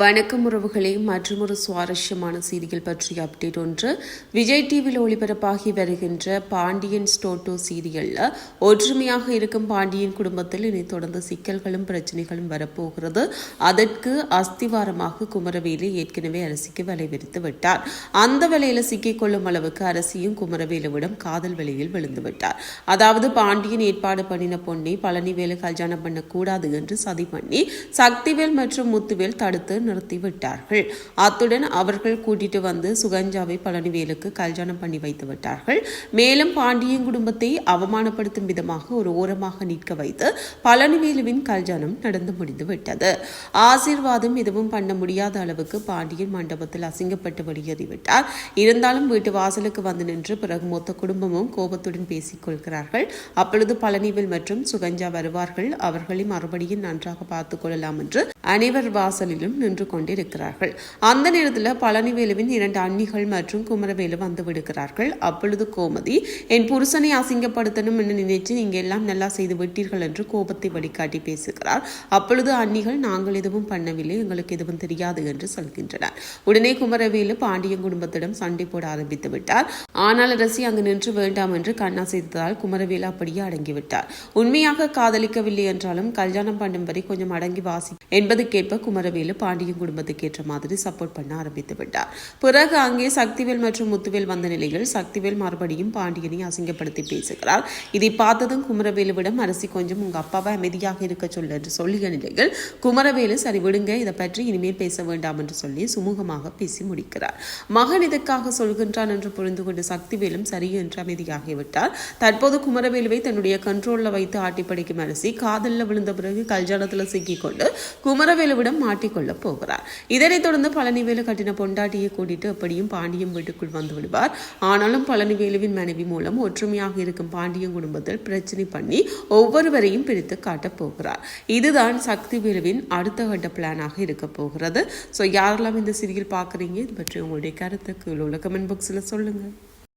வணக்கம் உறவுகளே மற்றொரு சுவாரஸ்யமான சீரியல் பற்றிய அப்டேட் ஒன்று. விஜய் டிவியில் ஒளிபரப்பாகி வருகின்ற பாண்டியன் ஸ்டோட்டோ சீரியலில் ஒற்றுமையாக இருக்கும் பாண்டியன் குடும்பத்தில் இனி தொடர்ந்து சிக்கல்களும் பிரச்சனைகளும் வரப்போகிறது. அதற்கு அஸ்திவாரமாக குமரவேலு ஏற்கனவே அரசிக்கு வலை விரித்து விட்டார். அந்த வலையில் சிக்கிக்கொள்ளும் அளவுக்கு அரசியும் குமரவேலுவிடம் காதல் வலையில் விழுந்து விட்டார். அதாவது பாண்டியன் ஏற்பாடு பண்ணின பொண்ணை பழனிவேலு கல்யாணம் பண்ணக்கூடாது என்று சதி பண்ணி சக்திவேல் மற்றும் முத்துவேல் தடுத்து நிறுத்தி விட்டார்கள் அத்துடன் அவர்கள் கூட்டிட்டு வந்து சுகஞ்சாவை பழனிவேலுக்கு கல்யாணம் பண்ணி வைத்து விட்டார்கள். மேலும் பாண்டியன் குடும்பத்தை அவமானப்படுத்தும் விதமாக ஒரு ஓரமாக நிற்க வைத்து பழனிவேலுவின் கல்யாணம் நடந்து முடிந்து விட்டது. ஆசீர்வாதம் எதுவும் பண்ண முடியாத அளவுக்கு பாண்டியன் மண்டபத்தில் அசிங்கப்பட்டு வெளியேறிவிட்டார். இருந்தாலும் வீட்டு வாசலுக்கு வந்து நின்று பிறகு மொத்த குடும்பமும் கோபத்துடன் பேசிக் கொள்கிறார்கள். அப்பொழுது பழனிவேல் மற்றும் சுகஞ்சா வருவார்கள். அவர்களை மறுபடியும் நன்றாக பார்த்துக் கொள்ளலாம் என்று அனைவர் வாசலிலும் நின்று கொண்டிருக்கிறார்கள். அந்த நேரத்தில் பழனிவேலுவின் இரண்டு அண்ணிகள் மற்றும் குமரவேலு வந்து விடுகிறார்கள். அப்பொழுது கோமதி என் புருஷனை அசிங்கப்படுத்தணும் என்று நினைச்சு நீங்க எல்லாம் நல்லா செய்து விட்டீர்கள் என்று கோபத்தை வழிகாட்டி பேசுகிறார். அப்பொழுது அண்ணிகள் நாங்கள் எதுவும் பண்ணவில்லை எங்களுக்கு எதுவும் தெரியாது என்று சொல்கின்றனர். உடனே குமரவேலு பாண்டியன் குடும்பத்திடம் சண்டை போட ஆரம்பித்து விட்டார். ஆனால் அரசி அங்கு நின்று வேண்டாம் என்று கண்ணா செய்ததால் குமரவேலு அப்படியே அடங்கிவிட்டார் உண்மையாக காதலிக்கவில்லை என்றாலும் கல்யாணம் பண்ணும் வரை கொஞ்சம் அடங்கி வாசி என்பதுக்கேற்ப குமரவேலு பாண்டியன் குடும்பத்துக்கேற்ற மாதிரி சப்போர்ட் பண்ண ஆரம்பித்து விட்டார். பிறகு அங்கே சக்திவேல் மற்றும் முத்துவேல் வந்த நிலையில் சக்திவேல் மறுபடியும் பாண்டியனை அசிங்கப்படுத்தி பேசுகிறார். இதை பார்த்ததும் குமரவேலுவிடம் அரசி கொஞ்சம் உங்க அப்பாவை அமைதியாக இருக்க சொல்லு என்று சொல்லிய நிலையில் குமரவேலு சரி விடுங்க இதை பற்றி இனிமேல் பேச வேண்டாம் என்று சொல்லி சுமூகமாக பேசி முடிக்கிறார். மகன் இதற்காக சொல்கின்றான் என்று புரிந்து கொண்டு சக்திவேலும் சரி என்று அமைதியாகிவிட்டார் தற்போது குமரவேலுவை தன்னுடைய கண்ட்ரோல்ல வைத்து ஆட்டி படிக்கும் அரசி காதலில் விழுந்த பிறகு கல்யாணத்தில் சிக்கிக்கொண்டு குமர குமரவேலுவிடம் மாட்டிக்கொள்ளப் போகிறார். இதனைத் தொடர்ந்து பழனிவேலு கட்டின பொண்டாட்டியை கூட்டிட்டு அப்படியும் பாண்டியம் வீட்டுக்குள் வந்து விடுவார். ஆனாலும் பழனிவேலுவின் மனைவி மூலம் ஒற்றுமையாக இருக்கும் பாண்டியன் குடும்பத்தில் பிரச்சனை பண்ணி ஒவ்வொருவரையும் பிரித்து காட்டப் போகிறார். இதுதான் சக்தி வேலுவின் அடுத்த கட்ட பிளானாக இருக்க போகிறது. ஸோ யாரெல்லாம் இந்த சீரியல் பார்க்குறீங்க? இது பற்றி உங்களுடைய கருத்துக்கு உள்ள கமெண்ட் பாக்ஸில் சொல்லுங்கள்